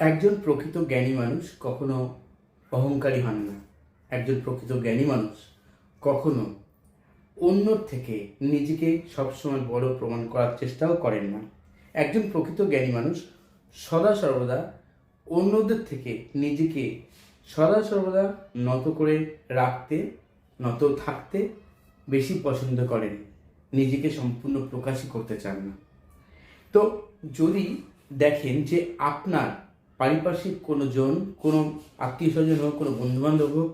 একজন প্রকৃত জ্ঞানী মানুষ কখনো অহংকারী হন না। একজন প্রকৃত জ্ঞানী মানুষ কখনো অন্যর থেকে নিজেকে সবসময় বড় প্রমাণ করার চেষ্টাও করেন না। একজন প্রকৃত জ্ঞানী মানুষ সদা সর্বদা অন্যদের থেকে নিজেকে সদা সর্বদা নত করে রাখতে, নত থাকতে বেশি পছন্দ করেন। নিজেকে সম্পূর্ণ প্রকাশই করতে চান না। তো যদি দেখেন যে আপনার পারিপার্শ্বিক কোনো জন, কোনো আত্মীয় স্বজন হোক, কোনো বন্ধুবান্ধব হোক,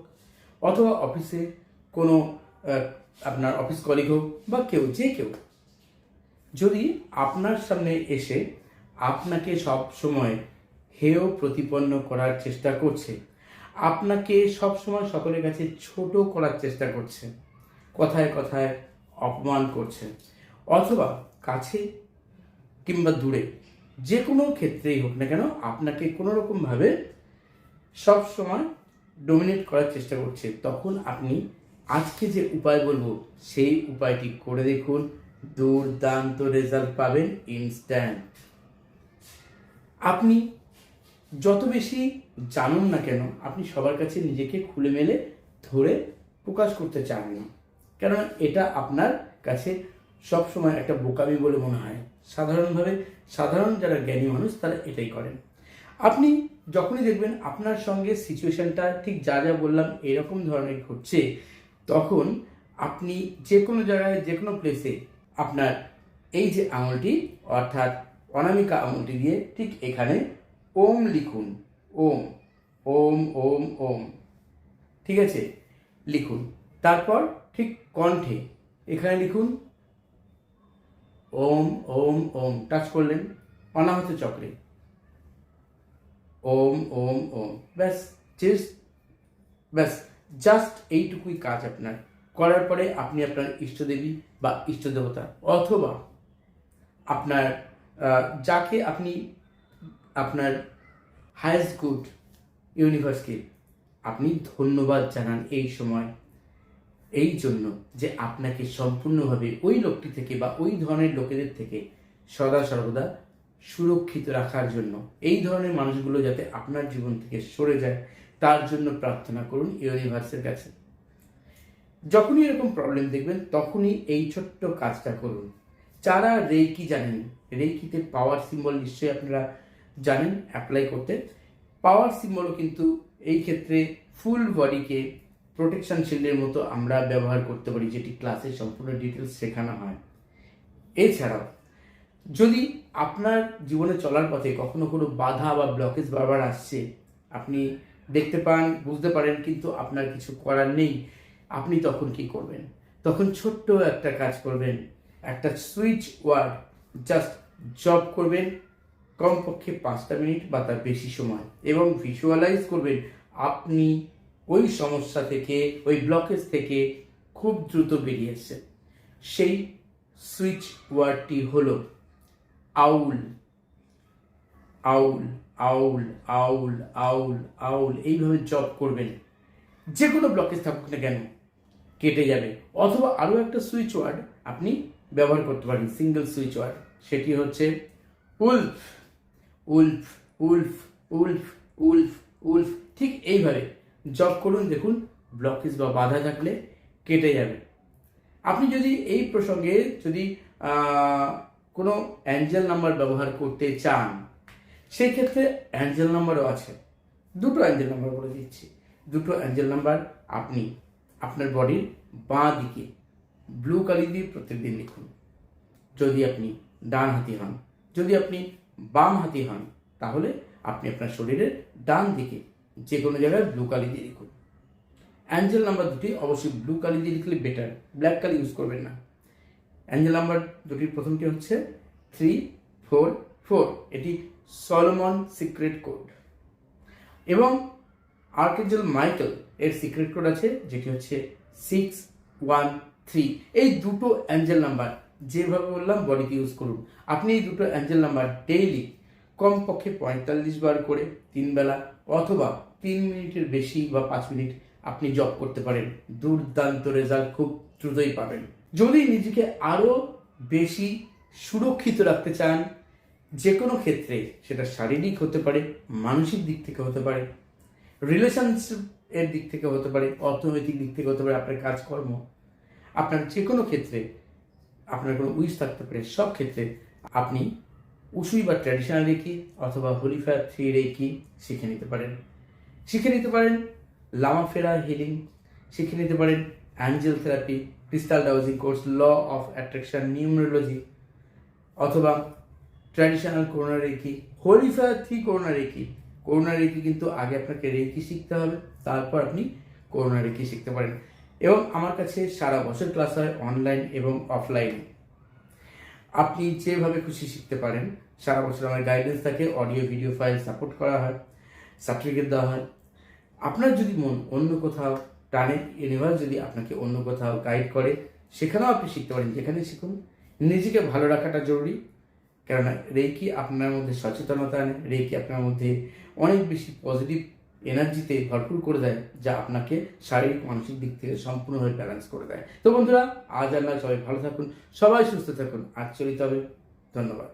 অথবা অফিসে কোনো আপনার অফিস কলিগ হোক, বা কেউ, যে কেউ। যদি আপনার সামনে এসে আপনাকে সব সময় হেয় প্রতিপন্ন করার চেষ্টা করছে, আপনাকে সব সময় সকলের কাছে ছোট করার চেষ্টা করছে, কথায় কথায় অপমান করছে, অথবা কাছে কিংবা দূরে যে কোনো ক্ষেত্রেই হোক না কেন, আপনাকে কোনো রকমভাবে সব সময় ডোমিনেট করার চেষ্টা করছে। তখন আপনি আজকে যে উপায় বলব, সেই উপায়টি করে দেখুন। দুর্দান্ত রেজাল্ট পাবেন ইনস্ট্যান্ট আপনি যত বেশি জানুন না কেন, আপনি সবার কাছে নিজেকে খুলে মেলে ধরে প্রকাশ করতে চান না। কারণ এটা আপনার কাছে সবসময় একটা বোকামি বলে মনে হয়। সাধারণভাবে সাধারণ যারা জ্ঞানী মানুষ, তারা এটাই করেন। আপনি যখনই দেখবেন আপনার সঙ্গে সিচুয়েশনটা ঠিক যা যা বললাম এরকম ধরনের ঘটছে, তখন আপনি যে কোনো জায়গায়, যে কোনো প্লেসে আপনার এই যে আঙুলটি, অর্থাৎ অনামিকা আঙুলটি দিয়ে ঠিক এখানে ওম লিখুন। ওম ওম ওম ওম। ঠিক আছে? লিখুন। তারপর ঠিক কণ্ঠে এখানে লিখুন ওম ওম ওম টাচ করলেন অনাহত চক্রে ওম ওম ওম, ব্যাস জাস্ট ব্যাস জাস্ট এইটুকুই কাজ আপনার। করার পরে আপনি আপনার ইষ্টদেবী বা ইষ্টদেবতা অথবা আপনার যাকে আপনি আপনার হায়েস্ট গুড ইউনিভার্সকে আপনি ধন্যবাদ জানান এই সময়। এই জন্য যে আপনাকে সম্পূর্ণভাবে ওই লোকটি থেকে বা ওই ধরনের লোকেদের থেকে সদা সর্বদা সুরক্ষিত রাখার জন্য এই ধরনের মানুষগুলো যাতে আপনার জীবন থেকে সরে যায়, তার জন্য প্রার্থনা করুন ইউনিভার্সের কাছে। যখনই এরকম প্রবলেম দেখবেন, তখনই এই ছোট্ট কাজটা করুন। যারা রেকি জানেন রেকিতে পাওয়ার সিম্বল নিশ্চয়ই আপনারা জানেন অ্যাপ্লাই করতে। পাওয়ার সিম্বলও কিন্তু এই ক্ষেত্রে ফুল বডিকে প্রোটেকশন শিল্ডের মতো আমরা ব্যবহার করতে পারি, যেটি ক্লাসে সম্পূর্ণ ডিটেলস শেখানো হয়। এছাড়াও, যদি আপনার জীবনে চলার পথে কখনো কোনো বাধা বা ব্লকেজ বারবার আসছে, আপনি দেখতে পান, বুঝতে পারেন, কিন্তু আপনার কিছু করার নেই, আপনি তখন কি করবেন? তখন ছোট্ট একটা কাজ করবেন, একটা সুইচ ওয়ার্ড জাস্ট জব করবেন, কমপক্ষে পাঁচটা মিনিট বা তার বেশি সময়, এবং ভিজুয়ালাইজ করবেন, আপনি ওই সমস্যা থেকে, ওই ব্লকেজ থেকে খুব দ্রুত বেরিয়ে সেই সুইচ ওয়ার্ডটি হলো আউল। আউল আউল আউল আউল আউল, এইভাবে জব করবেন। যে কোনো ব্লকেজ থাকুক না কেন, কেটে যাবে। অথবা আরও একটা সুইচ ওয়ার্ড আপনি ব্যবহার করতে পারেন সিঙ্গেল সুইচ ওয়ার্ড সেটি হচ্ছে wolf. Wolf wolf wolf wolf wolf, ঠিক এইভাবে জব করুন, দেখুন ব্লকেজ বা বাধা থাকলে কেটে যাবে। আপনি যদি এই প্রসঙ্গে যদি কোনো অ্যাঞ্জেল নাম্বার ব্যবহার করতে চান, সেই ক্ষেত্রে অ্যাঞ্জেল নাম্বারও আছে। দুটো অ্যাঞ্জেল নাম্বার বলে দিচ্ছি। দুটো অ্যাঞ্জেল নাম্বার আপনি আপনার বডির বাঁ দিকে ব্লু কালি দিয়ে প্রত্যেকদিন লিখুন। যদি আপনি ডান হাতি হন। যদি আপনি বাম হাতি হন, তাহলে আপনি আপনার শরীরের ডান দিকে যে কোনো জায়গায় ব্লু কালি দিয়ে লিখুন। অ্যাঞ্জেল নাম্বার দুটি অবশ্যই ব্লু কালি দিয়ে লিখলে বেটার ব্ল্যাক কালি ইউজ করবেন না। অ্যাঞ্জেল নাম্বার দুটির প্রথমটি হচ্ছে থ্রি ফোর ফোর এটি সলোমন সিক্রেট কোড এবং আর্কেঞ্জেল মাইকেল এর সিক্রেট কোড আছে, যেটি হচ্ছে সিক্স ওয়ান থ্রি এই দুটো অ্যাঞ্জেল নাম্বার যেভাবে বললাম বডিতে ইউজ করুন। আপনি এই দুটো অ্যাঞ্জেল নাম্বার ডেইলি কমপক্ষে পঁয়তাল্লিশ বার করে, তিন বেলা, অথবা তিন মিনিটের বেশি বা পাঁচ মিনিট আপনি জব করতে পারেন। দুর্দান্ত রেজাল্ট খুব দ্রুতই পাবেন। যদি নিজেকে আরও বেশি সুরক্ষিত রাখতে চান যে কোনো ক্ষেত্রে সেটা শারীরিক হতে পারে, মানসিক দিক থেকে হতে পারে রিলেশনশিপ এর দিক থেকে হতে পারে, অর্থনৈতিক দিক থেকে হতে পারে, আপনার কাজকর্ম, আপনার যে কোনো ক্ষেত্রে আপনার কোনো উইশ থাকতে পারে, সব ক্ষেত্রে আপনি উসুই বা ট্র্যাডিশনাল রেকি অথবা হোলিফায়ার থ্রি রেকি শিখে নিতে পারেন। শিখে নিতে পারেন লামা ফেরা হিলিং, শিখে নিতে পারেন angel therapy, crystal dowsing course, law of attraction numerology অথবা traditional Karuna reiki holy fire three Karuna reiki Karuna reiki কিন্তু আগে আপনাকে রেকি শিখতে হবে, তারপর আপনি করোনা রেকি শিখতে পারেন। এবং আমার কাছে সারা বছর ক্লাস হয় অনলাইন এবং অফলাইনে। আপনি যেভাবে খুশি শিখতে পারেন, সারা বছর আমার গাইডেন্স থাকে অডিও ভিডিও ফাইল সাপোর্ট করা হয় সার্টিফিকেট দেওয়া হয়। আপনার যদি মন অন্য কোথাও টানে ইউনিভার্স যদি আপনাকে অন্য কোথাও গাইড করে, সেখানেও আপনি শিখতে পারেন যেখানে শিখুন। নিজেকে ভালো রাখাটা জরুরি। কেননা রেকি আপনার মধ্যে সচেতনতা আনে রেকি আপনার মধ্যে অনেক বেশি পজিটিভ এনার্জিতে ভরপুর করে দেয়, যা আপনাকে শারীরিক, মানসিক দিক থেকে সম্পূর্ণভাবে ব্যালেন্স করে দেয়। তো বন্ধুরা, আজ নয় সবাই ভালো থাকুন, সবাই সুস্থ থাকুন। আজ চলিতে হবে ধন্যবাদ।